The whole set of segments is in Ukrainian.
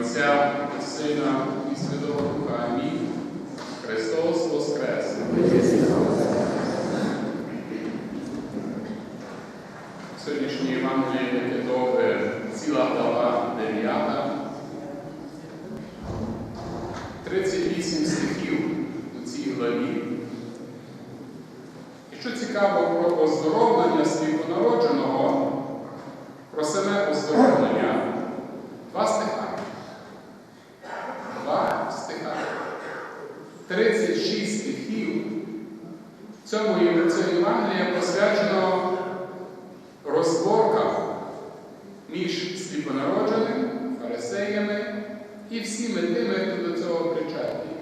Отця і Сина і Святого Духа. Амінь. Христос Воскрес! Сьогоднішнє Євангеліє таке ціла глава 9. 38 стихів у цій главі. І що цікаво про оздоровлення світонародженого, про саме оздоровлення. 36 стихів. Цьому це Євангелія посвячено розборкам між сліпонародженим, фарисеями і всіми тими, хто до цього причетний.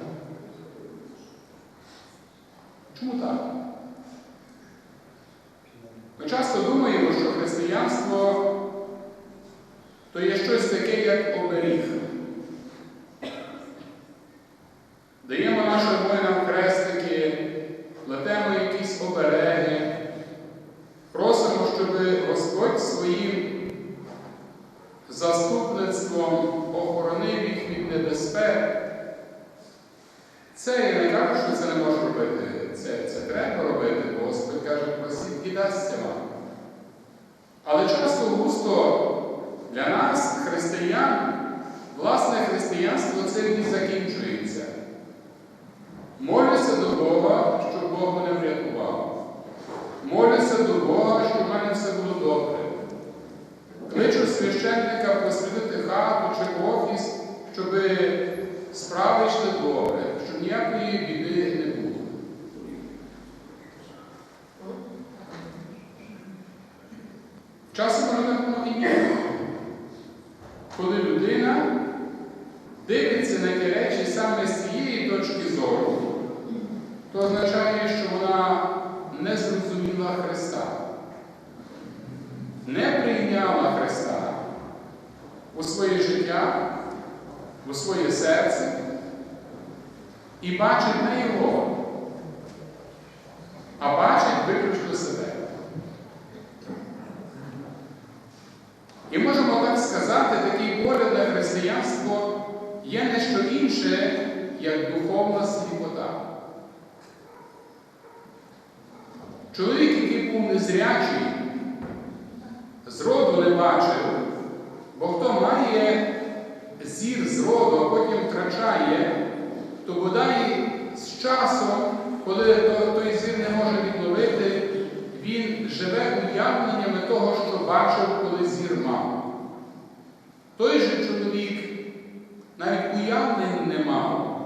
Чому так? hermano se muera Молюся до Бога, щоб Бог мене врятував. Молюся до Бога, щоб в мене все було добре. Кличу священника просвітити хату чи офіс, щоб справи йшли добре, щоб ніякої біди не було. Часом воно і є. Коли людина дивиться на ті речі саме з цієї точки зору, то означає, що вона не зрозуміла Христа, не прийняла Христа у своє життя, у своє серце і бачить не Його, а бачить виключно себе. І можемо так сказати, такий погляд на християнство є не що інше, як духовна сліпота. Чоловік, який був незрячий, зроду не бачив, бо хто має зір зроду, а потім втрачає, то бодай з часом, коли той зір не може відновити, він живе уявленнями того, що бачив, коли зір мав. Той же чоловік навіть уявлень не мав,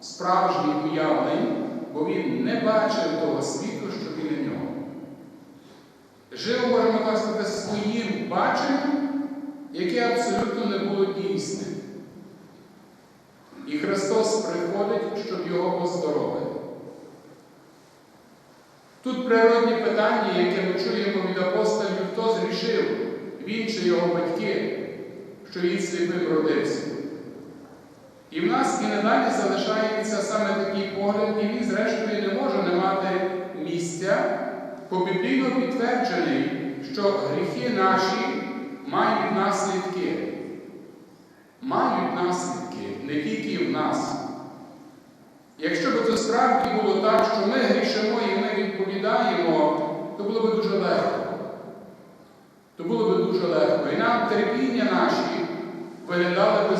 справжніх уявлень, бо він не бачив того світу. Жив, можемо так сказати, своїм баченням, яке абсолютно не було дійсним. І Христос приходить, щоб його оздоровити. Тут природні питання, яке ми чуємо від апостолів, хто зрішив, він чи його батьки, що він сліпим родився. І в нас і надалі залишається саме такий погляд, і він, зрештою, не може не мати місця, побіблійно підтверджений, що гріхи наші мають наслідки. Мають наслідки не тільки в нас. Якщо б це справді було так, що ми грішимо і ми відповідаємо, то було б дуже легко. То було б дуже легко. І нам терпіння наші виглядали б.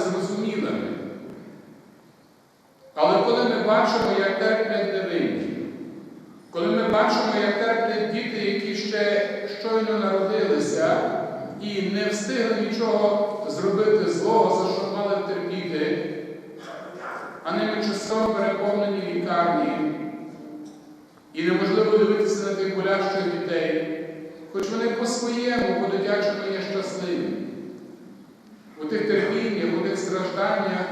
Але коли ми бачимо, як терплять невинні, коли ми бачимо, як терплять діти, які ще щойно народилися і не встигли нічого зробити злого, за що мали терпіти, а ними часом переповнені лікарні. І неможливо дивитися на тих болящих дітей, хоч вони по-своєму, по-дитячому є щасливі. У тих терпіннях, у тих стражданнях,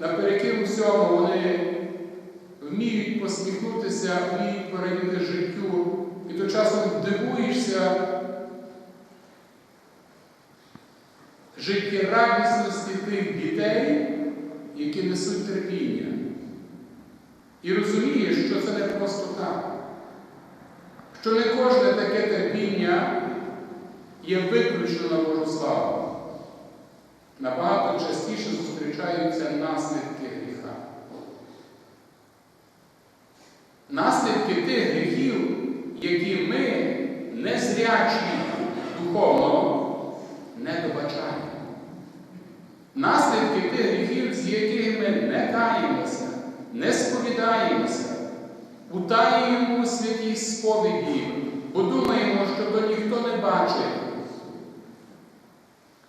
наперекір усьому вони вміють посміхнутися, вміють порадіти життю, і то часом дивуєшся життєрадісності тих дітей, які несуть терпіння. І розумієш, що це не просто так. Що не кожне таке терпіння є виключно на Божу славу. Набагато частіше зустрічається проявляються наслідки гріха. Наслідки тих гріхів, які ми незрячі духовно не добачаємо. Наслідки тих гріхів, з яких ми не каємося, не сповідаємося, утаюємо у святій сповіді, бо думаємо, що то ніхто не бачить.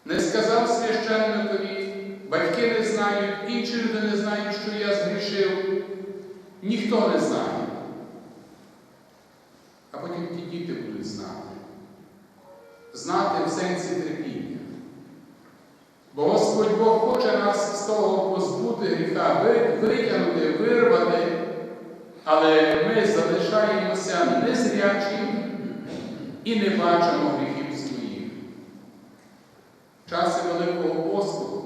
Не сказав священникові, батьки не знають, інші люди не знають, що я згрішив. Ніхто не знає. А потім ті діти будуть знати. Знати в сенсі терпіння. Бо Господь Бог хоче нас з того позбути гріха, витягнути, вирвати, але ми залишаємося незрячі і не бачимо гріхів своїх. В часи Великого посту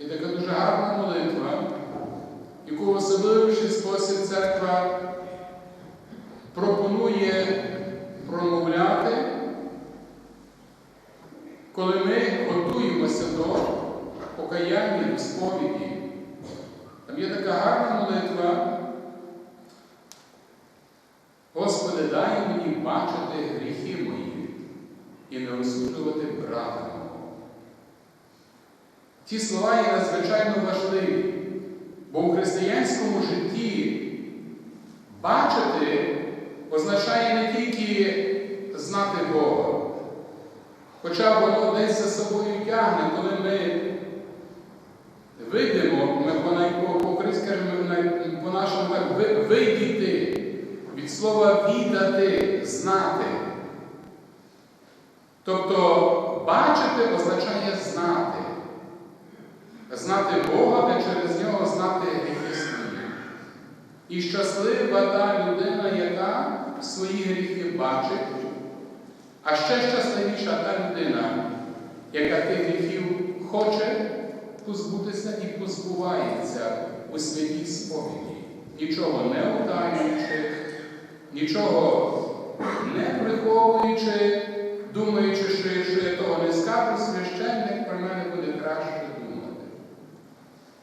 є така дуже гарна молитва, яку в особливіший спосіб церква пропонує промовляти, коли ми готуємося до покаяння до сповіді. Там є така гарна молитва. Господи, дай мені бачити гріхи мої і не осуджувати брата мого. Ті слова є надзвичайно важливі, бо у християнському житті бачити означає не тільки знати Бога, хоча воно десь за собою тягне, коли ми видимо, ми по, най- по, по-нашому так ви- видіти, від слова відати, знати. Тобто бачити означає знати. Знати Бога, а через нього знати гріхи. І щаслива та людина, яка свої гріхи бачить, а ще щасливіша та людина, яка тих гріхів хоче позбутися і позбувається у святій сповіді, нічого не утаюючи, нічого не приховуючи, думаючи, що я того не скажу, священник про мене буде краще думати.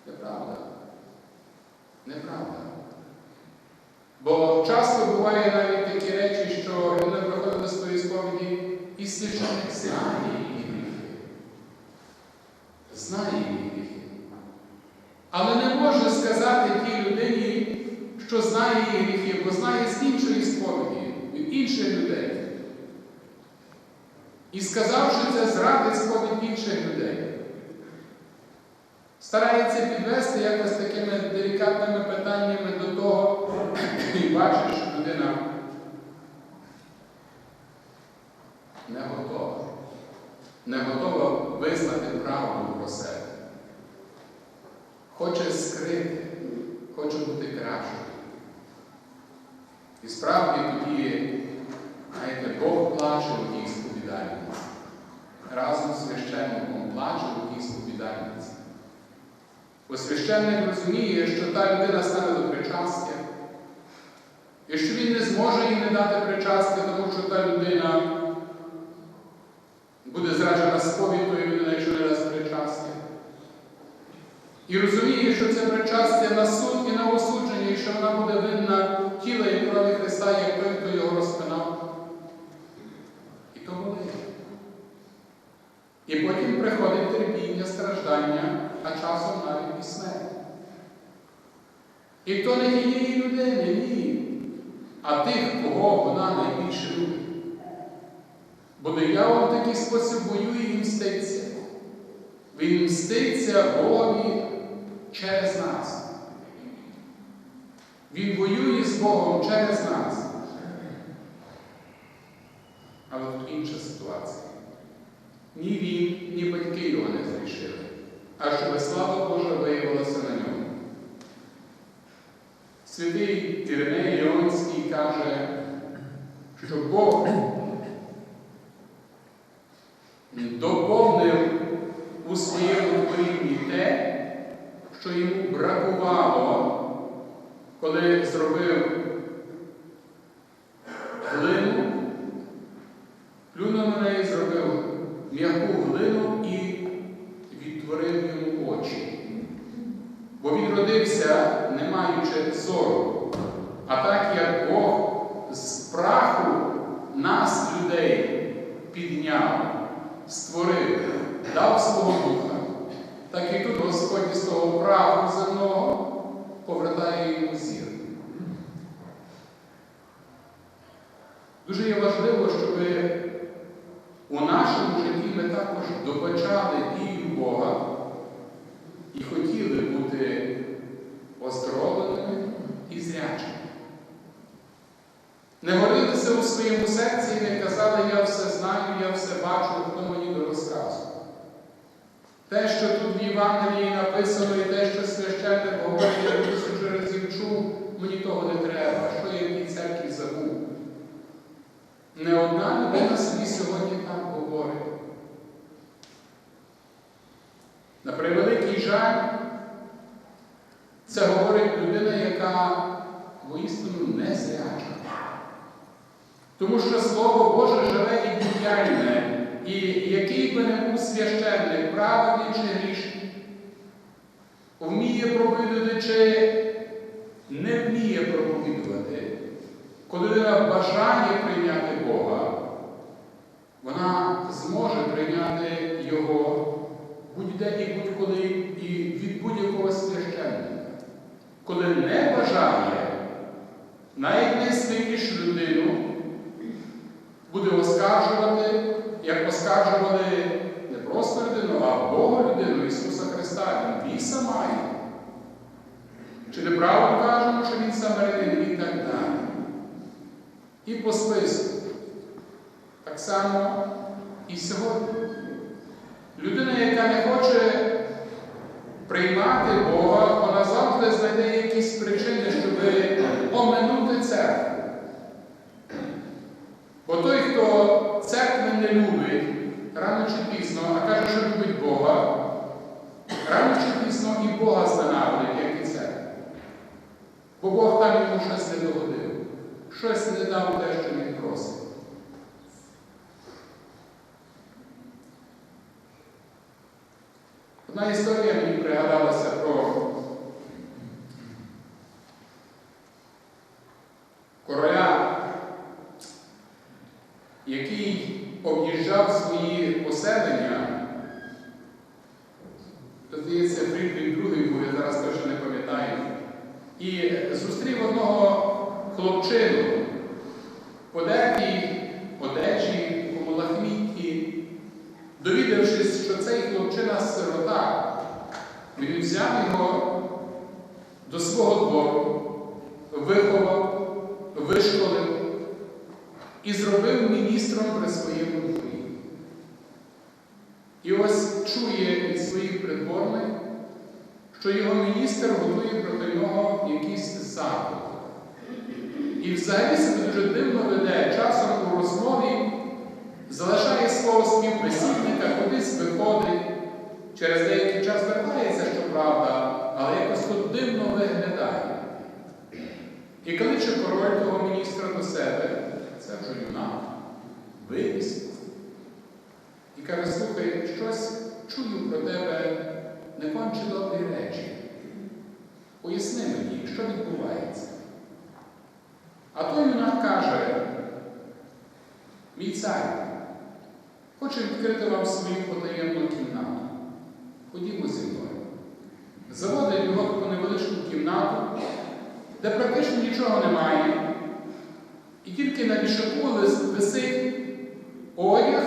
Неправда. Неправда. Бо часто буває навіть такі речі, що людина приходить до своєї сповіді і священник знає її гріхи. Знає її гріхи. Але не може сказати тій людині, що знає її гріхи, бо знає з іншої сповіді, від інших людей. І сказавши це, зрадить сповідь інших людей. Старається підвести якось такими делікатними питаннями до того, і бачить, що людина не готова. Не готова визнати правду про себе. Хоче скрити, хоче бути кращою. І справді тоді, знаєте, Бог плаче у тій сповідальниці. Разом з священником плаче у тій сповідальниці. Бо священник розуміє, що та людина стане до причастя, і що він не зможе їй не дати причастя, тому що та людина зраджена сповідною людина, якщо не причастя. І розуміє, що це причастя на суд і на осудження, і що вона буде винна тіла і крові Христа, як той, хто його розпинав. І то болить. І потім приходить терпіння, страждання, а часом навіть і смерть. І то не тієї людини, ні, а тих, кого вона найбільше любить. Бо диявол в такий спосіб воює і мститься. Він мститься Богові через нас. Він воює з Богом через нас. Але тут інша ситуація. Ні він, ні батьки його не зрішили, а щоб слава Божа виявилася на ньому. Святий Іриней Іонський каже, що Бог доповнив у своєму творінні те, що йому бракувало, коли зробив глину, плюнув на неї, зробив м'яку глину і відтворив йому очі. родився, не маючи зору, а так як Бог з праху нас, людей, підняв, створив, дав свого духа, так і тут Господь із того праху земного повертає йому зір. Дуже є важливо, щоб у нашому житті ми також добачали дію Бога і хотіли бути оздоровленими і зрячими. Не гордитися у своєму серці і не казали, я все знаю, я все бачу, хто мені до розказу. Те, що тут в Євангелії написано, і те, що священник говорить, я тисячу разів чув, мені того не треба, що я в тій церкві забув. Не одна людина собі сьогодні так говорить. На превеликий жаль, це говорить людина, яка воістину не зряча. Тому що Слово Боже живе і діяльне, і який би не був священник, праведний чи грішний, вміє проповідати чи не вміє проповідувати, коли людина бажає прийняти Бога, вона зможе прийняти Його будь-де і будь-коли і від будь-якого священника. Коли не бажає, навіть найсвятішу людину буде оскаржувати, як оскаржували не просто людину, а Бога людину Ісуса Христа. Він віса має. Чи неправильно кажемо, що Він самарянин і так далі. І по списку. Так само і сьогодні. Людина, яка не хоче приймати Бога, вона завжди знайде якісь причини, щоб оминути церкву. Бо той, хто церкви не любить, рано чи пізно, а каже, що любить Бога, рано чи пізно і Бога зненавидить, як і церкву. Бо Бог там йому щось не догодив, щось не дав те, що він просить. Одна історія мені пригадалася про короля, який об'їжджав свої поселення, здається, Фрідріх II був, я зараз точно не пам'ятаю, і зустрів одного хлопчину, і зробив міністром при своєму дворі. І ось чує від своїх придворних, що його міністр готує проти нього якісь заходи. І взагалі себе дуже дивно веде часом у розмові, залишає свого співбесідника, кудись виходить, через деякий час вертається, щоправда, але якось тут дивно виглядає. І кличе король того міністра до себе, вже юнак, вивіз. І каже, слухай, щось чую про тебе не конче добрі речі. Поясни мені, що відбувається. А той юнак каже, мій цар, хочу відкрити вам свою потаємну кімнату. Ходімо зі мною. Заводить його в невеличку кімнату, де практично нічого немає. І тільки на вішаку висить одяг,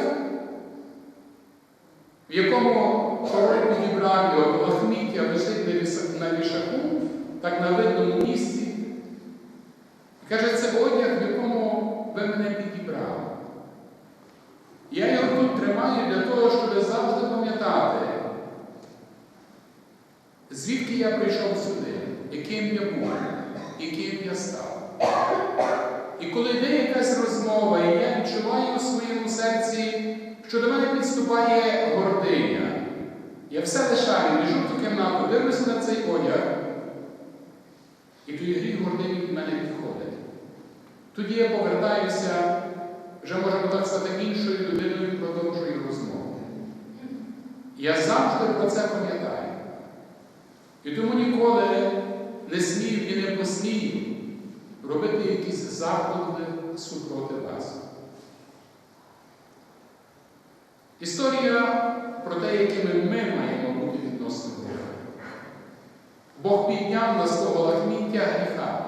в якому король підібрав його лахміття висить на вішаку, так на видному місці. І каже, це одяг, в якому ви мене підібрали. Я його тут тримаю для того, щоб завжди пам'ятати, звідки я прийшов сюди, яким я був, яким я став. І коли йде якась розмова, і я відчуваю у своєму серці, що до мене підступає гординя, я все лишаю, біжу в ту кімнату, дивлюся на цей одяг, і тоді гріх гордині від мене відходить. Тоді я повертаюся, вже можемо так стати іншою людиною продовжую розмову. Я завжди про це пам'ятаю. І тому ніколи не смію робити якісь заходи супроти вас. Історія про те, якими ми маємо бути відносно Бога. Бог підняв нас того лахміття гріха,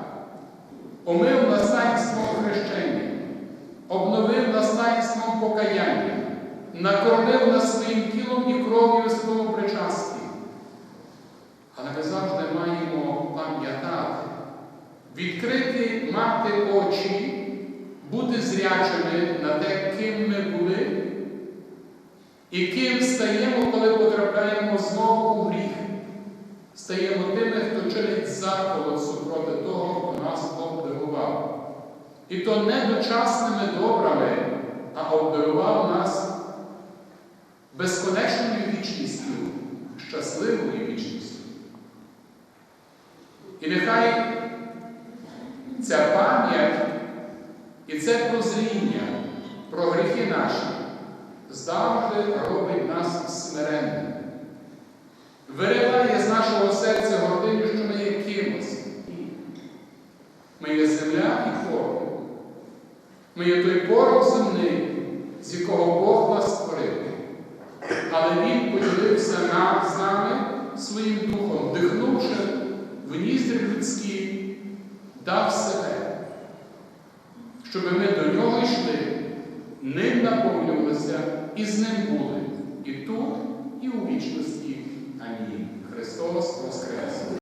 омив нас таїнством хрещення, обновив нас таїнством покаяння, накормив нас своїм тілом і кров'ю у святому причасті. Але ми завжди маємо пам'ятати, відкрити мати очі, бути зрячими на те, ким ми були, і ким стаємо, коли потрапляємо знову у гріх. Стаємо тими, хто чинить заколот супроти того, хто нас обдарував. І то не дочасними добрами, а обдарував нас безконечною вічністю, щасливою вічністю. І нехай ця пам'ять і це прозріння про гріхи наші завжди робить нас смиренними. Вириває з нашого